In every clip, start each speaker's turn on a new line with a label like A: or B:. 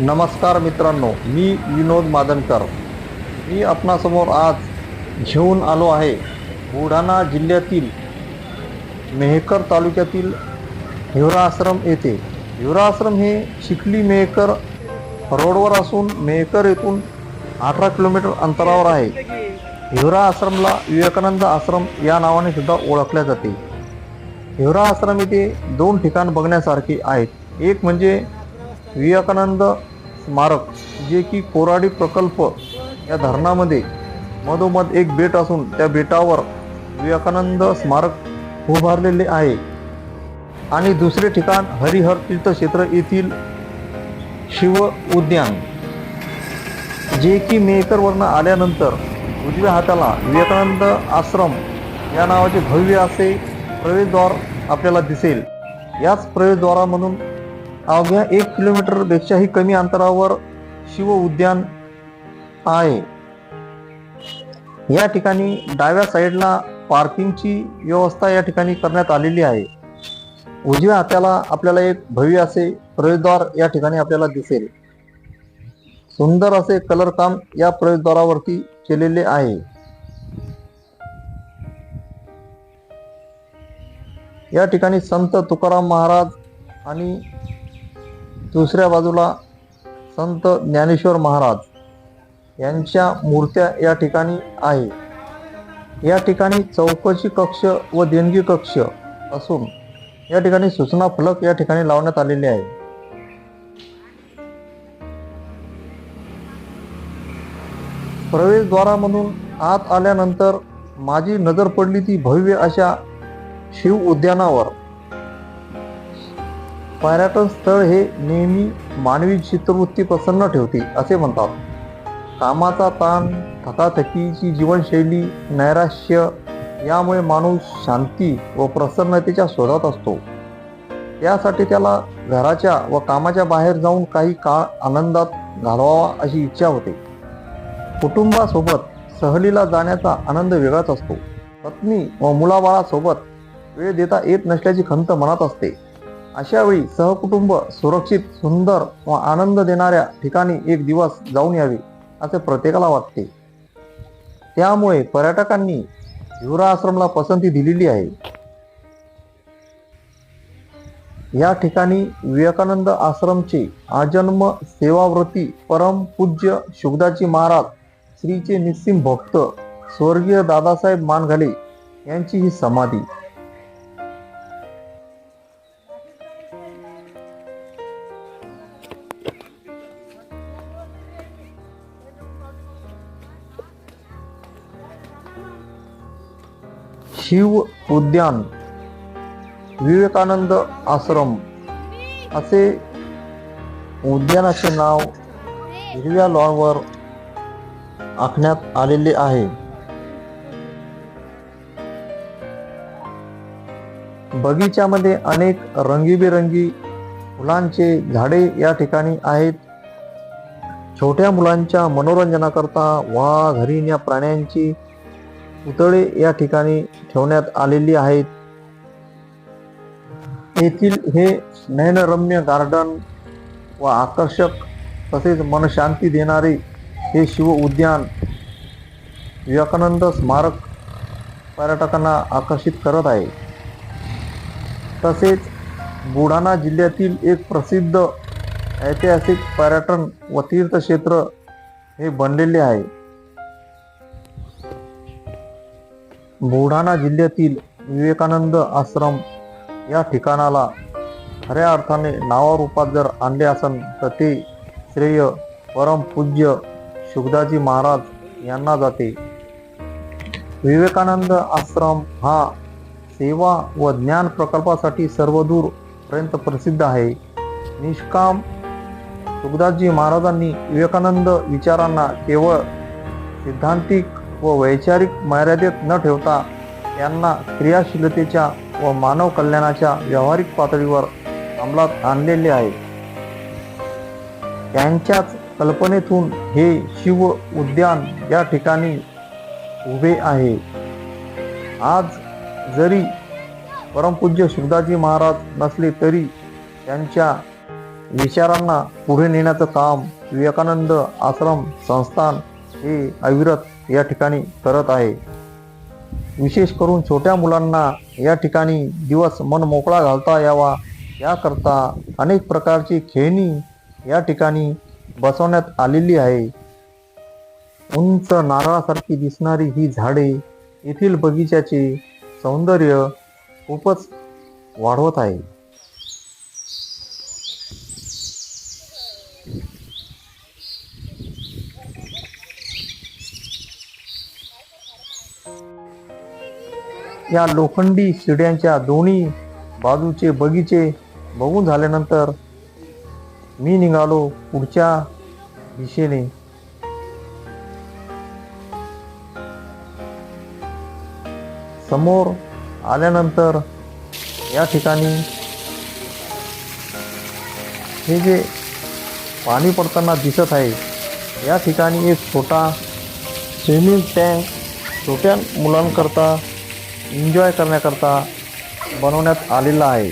A: नमस्कार मित्रांनो मी विनोद मादनकर. मी आपणासमोर आज घेऊन आलो आहे बुलढाणा जिल्ह्यातील मेहकर तालुक्यातील हिवराश्रम येथे. हिवराश्रम हे चिखली मेहकर रोडवर असून मेहकर येथून अठरा किलोमीटर अंतरावर आहे. हिवरा आश्रमला विवेकानंद आश्रम या नावाने सुद्धा ओळखले जाते. हिवरा आश्रम येथे दोन ठिकाण बघण्यासारखे आहेत. एक म्हणजे विवेकानंद स्मारक जे की कोराडी प्रकल्प या धरणामध्ये मधोमध एक बेट असून त्या बेटावर विवेकानंद स्मारक उभारलेले आहे. आणि दुसरे ठिकाण हरिहर तीर्थक्षेत्र येथील शिव उद्यान जे की मेकरवरनं आल्यानंतर उजव्या हाताला विवेकानंद आश्रम या नावाचे भव्य असे प्रवेशद्वार आपल्याला दिसेल. याच प्रवेशद्वारामधून अवघ्या एक किलोमीटरपेक्षाही कमी अंतरावर शिव उद्यान आहे. या ठिकाणी डाव्या साईडला पार्किंगची व्यवस्था या ठिकाणी करण्यात आलेली आहे. उजव्या हाताला आपल्याला एक भव्य असे प्रवेशद्वार या ठिकाणी आपल्याला दिसेल. सुंदर असे कलर काम या प्रवेशद्वारावरती केलेले आहे. या ठिकाणी संत तुकाराम महाराज आणि दुसऱ्या बाजूला संत ज्ञानेश्वर महाराज यांच्या मूर्त्या या ठिकाणी आहे. या ठिकाणी चौकशी कक्ष व देणगी कक्ष असून या ठिकाणी सूचना फलक या ठिकाणी लावण्यात आलेले आहे. प्रवेशद्वारामधून आत आल्यानंतर माझी नजर पडली ती भव्य अशा शिव उद्यानावर. पर्यटन स्थळ हे नेहमी मानवी चित्रवृत्ती प्रसन्न ठेवते असे म्हणतात. कामाचा ताण थकाथकीची जीवनशैली नैराश्य यामुळे माणूस शांती व प्रसन्नतेच्या शोधात असतो. त्यासाठी त्याला घराच्या व कामाच्या बाहेर जाऊन काही काळ आनंदात घालवावा अशी इच्छा होते. कुटुंबासोबत सहलीला जाण्याचा आनंद वेगळाच असतो. पत्नी व मुलाबाळासोबत वेळ देता येत नसल्याची खंत मनात असते. अशा वेळी सहकुटुंब सुरक्षित सुंदर व आनंद देणाऱ्या ठिकाणी एक दिवस जाऊन यावे असे प्रत्येकाला वाटते. त्यामुळे पर्यटकांनी युवरा आश्रमला पसंती दिलेली आहे. या ठिकाणी विवेकानंद आश्रमचे आजन्म सेवाव्रती परम पूज्य शुभदाजी महाराज श्रीचे निस्सिम भक्त स्वर्गीय दादासाहेब मानघाले यांची ही समाधी. शिव उद्यान विवेकानंद आश्रम असे उद्यानाचे नाव हिरव्या लॉनवर आखण्यात आलेले आहे. बगीच्यामध्ये अनेक रंगीबेरंगी फुलांचे झाडे या ठिकाणी आहेत. छोट्या मुलांच्या मनोरंजनाकरता वाघ हरिण या प्राण्यांची पुतळे या ठिकाणी ठेवण्यात आलेली आहेत. येथील हे नयनरम्य गार्डन व आकर्षक तसेच मनशांती देणारे हे शिव उद्यान विवेकानंद स्मारक पर्यटकांना आकर्षित करत आहे. तसेच बुलढाणा जिल्ह्यातील एक प्रसिद्ध ऐतिहासिक पर्यटन व तीर्थक्षेत्र हे बनलेले आहे. बुलढाणा जिल्ह्यातील विवेकानंद आश्रम या ठिकाणाला खऱ्या अर्थाने नावारूपात जर आणले असेल तर ते श्रेय परम पूज्य शुभदाजी महाराज यांना जाते. विवेकानंद आश्रम हा सेवा व ज्ञान प्रकल्पासाठी सर्वदूर पर्यंत प्रसिद्ध आहे. निष्काम सुखदासजी महाराजांनी विवेकानंद विचारांना केवळ सिद्धांतिक व वैचारिक मर्यादेत न ठेवता त्यांना क्रियाशीलतेच्या व मानव कल्याणाच्या व्यावहारिक पातळीवर अंमलात आणलेले आहे. त्यांच्याच कल्पनेतून हे शिव उद्यान या ठिकाणी उभे आहे. आज जरी परमपूज्य शिवदाजी महाराज नसले तरी त्यांच्या विचारांना पुढे नेण्याचं काम विवेकानंद आश्रम संस्थान हे अविरत या ठिकाणी करत आहे. विशेष करून छोट्या मुलांना या ठिकाणी दिवस मन मोकळा घालता यावा. याकरता अनेक प्रकारची खेळणी या ठिकाणी बसवण्यात आलेली आहे. उंच नारळासारखी दिसणारी ही झाडे येथील बगीच्याचे सौंदर्य खूपच वाढवत आहे. या लोखंडी शिड्यांच्या दोन्ही बाजूचे बगीचे बघून झाल्यानंतर मी निघालो पुढच्या दिशेने. समोर आल्यानंतर या ठिकाणी हे जे पाणी पडताना दिसत आहे या ठिकाणी एक छोटा स्विमिंग टँक छोट्या मुलांकरता एन्जॉय करण्याकरता बनवण्यात आलेला आहे.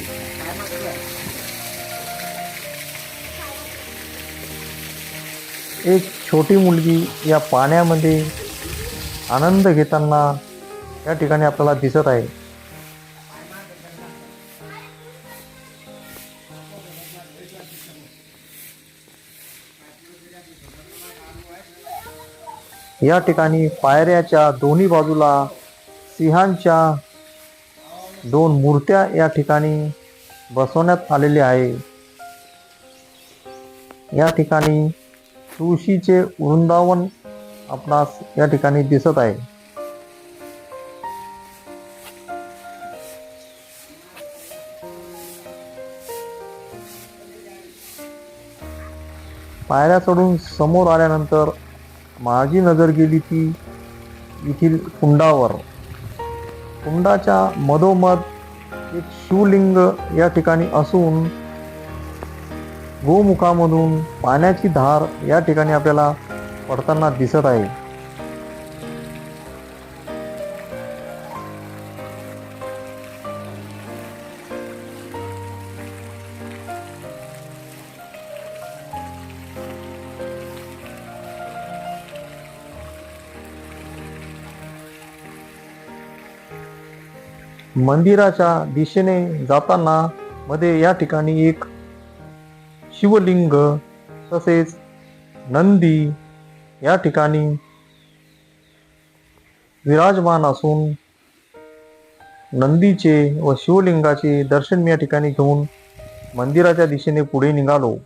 A: एक छोटी मुलगी या पाण्यामध्ये आनंद घेताना या ठिकाणी आपल्याला दिसत आहे. या ठिकाणी पायऱ्याच्या दोन्ही बाजूला सिंहांच्या दोन मूर्त्या या ठिकाणी बसवण्यात आलेल्या आहे या ठिकाणी तुळशीचे वृंदावन आपणास या ठिकाणी दिसत आहे. पायऱ्या चढून समोर आल्यानंतर माझी नजर गेली ती येथील कुंडावर. कुंडाच्या मधोमध एक शिवलिंग या ठिकाणी असून गोमुखामधून पाण्याची धार या ठिकाणी आपल्याला पडताना दिसत आहे. मंदिराच्या दिशेने जाताना मध्ये या ठिकाणी एक शिवलिंग तसेच नंदी या ठिकाणी विराजमान असून नंदीचे व शिवलिंगाचे दर्शन मी या ठिकाणी घेऊन मंदिराच्या दिशेने पुढे निघालो.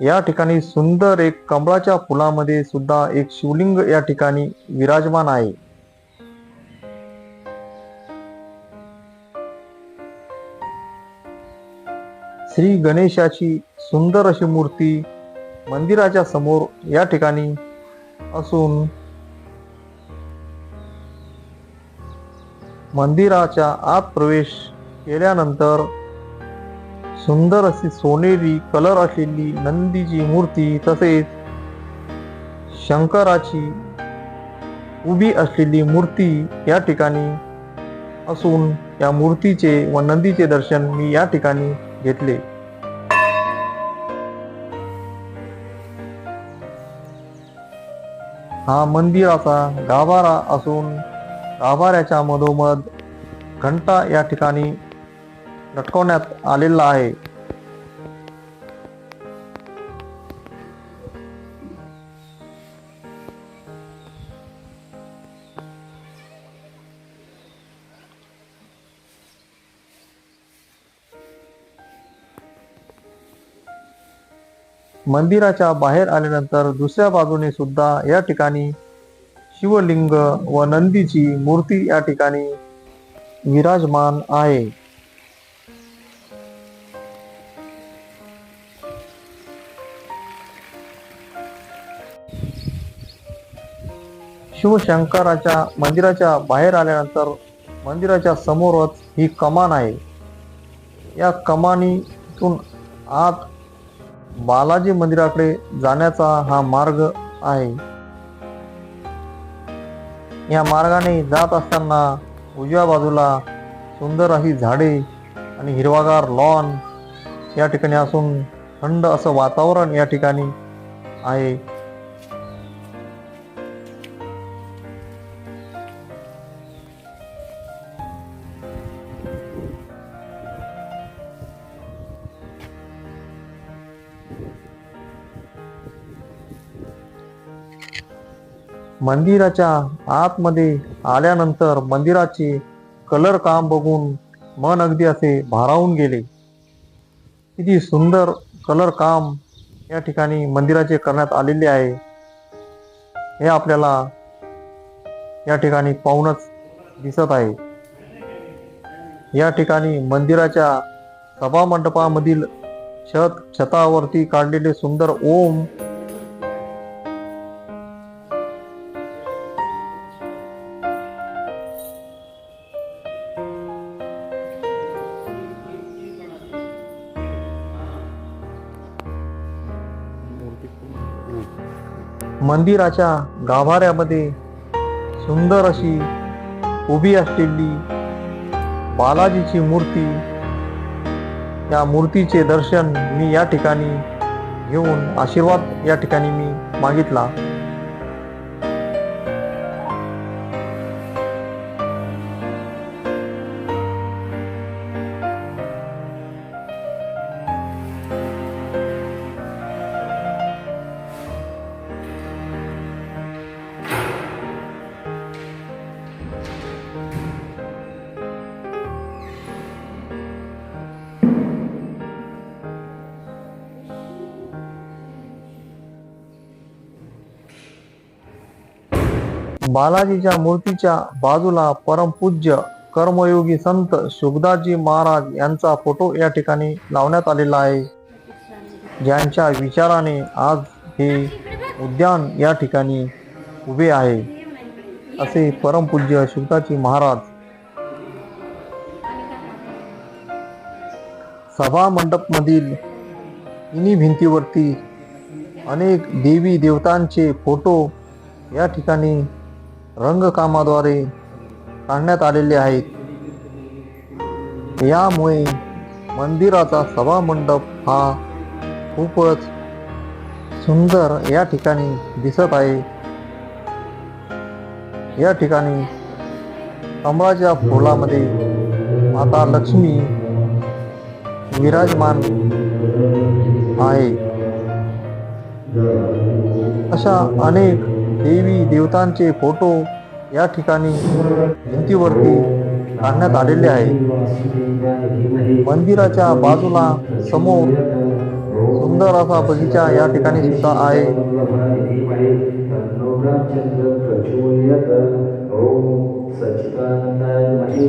A: या ठिकाणी सुंदर एक कमळाच्या फुलामध्ये सुद्धा एक शिवलिंग या ठिकाणी विराजमान आहे. श्री गणेशाची सुंदर अशी मूर्ती मंदिराच्या समोर या ठिकाणी असून मंदिराच्या आत प्रवेश केल्यानंतर सुंदर अशी सोनेरी कलर असलेली नंदीची मूर्ती तसेच शंकराची उभी असलेली मूर्ती या ठिकाणी असून या मूर्तीचे व नंदीचे दर्शन मी या ठिकाणी घेतले. हा मंदिराचा गाभारा असून गाभाऱ्याच्या मधोमध घंटा या ठिकाणी लटकवण्यात आलेला आहे. मंदिराच्या बाहेर आल्यानंतर दुसऱ्या बाजूने सुद्धा या ठिकाणी शिवलिंग व नंदीची मूर्ती या ठिकाणी विराजमान आहे. शिवशंकराच्या मंदिराच्या बाहेर आल्यानंतर मंदिराच्या समोरच ही कमान आहे. या कमानीतून आत बालाजी मंदिराकडे जाण्याचा हा मार्ग आहे. या मार्गाने जात असताना उजव्या बाजूला सुंदर अशी झाडे आणि हिरवागार लॉन या ठिकाणी असून थंड असं वातावरण या ठिकाणी आहे. मंदिराच्या आतमध्ये आल्यानंतर मंदिराचे कलर काम बघून मन अगदी असे भारावून गेले. किती सुंदर कलर काम या ठिकाणी मंदिराचे करण्यात आलेले आहे. हे आपल्याला या ठिकाणी पाहूनच दिसत आहे. या ठिकाणी मंदिराच्या सभा मंडपामधील छत छतावरती काढलेले सुंदर ओम मंदिराच्या गाभाऱ्यामध्ये सुंदर अशी उभी असलेली बालाजीची मूर्ती या मूर्तीचे दर्शन मी या ठिकाणी घेऊन आशीर्वाद या ठिकाणी मी मागितला. बालाजीच्या मूर्तीच्या बाजूला परमपूज्य कर्मयोगी संत सुगदाजी महाराज यांचा फोटो या ठिकाणी लावण्यात आलेला आहे. ज्यांच्या विचाराने आज हे उद्यान या ठिकाणी उभे आहे. असे परमपूज्य सुखदासजी महाराज सभा मंडपमधील इनी भिंतीवरती अनेक देवी देवतांचे फोटो या ठिकाणी रंगकामाद्वारे काढण्यात आलेले आहेत. यामुळे मंदिराचा सभा मंडप हा खूपच सुंदर या ठिकाणी दिसत आहे. या ठिकाणी कमळाच्या फुलामध्ये माता लक्ष्मी विराजमान आहे. अशा अनेक देवी देवतांचे फोटो या ठिकाणी भिंतीवरती काढण्यात आलेले आहे. मंदिराच्या बाजूला समोर सुंदर असा बगीचा या ठिकाणी सुद्धा आहे.
B: सच्चिदानंदाय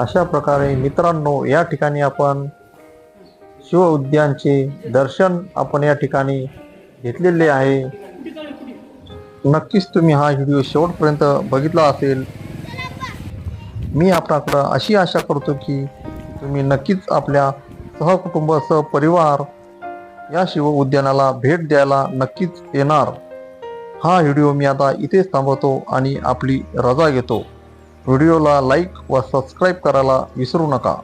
A: अशा प्रकारे मित्रांनो या ठिकाणी आपण शिव उद्यानचे दर्शन आपण या ठिकाणी घेतलेले आहे. नक्कीच तुम्ही हा व्हिडिओ शेवटपर्यंत बघितला असेल. मी आपणाकडं अशी आशा करतो की तुम्ही नक्कीच आपल्या सहकुटुंब सहपरिवार या शिव उद्यानाला भेट द्यायला नक्कीच येणार. हा व्हिडिओ मी आता इथेच थांबवतो आणि आपली रजा घेतो. व्हिडिओला लाईक व सबस्क्राईब करायला विसरू नका.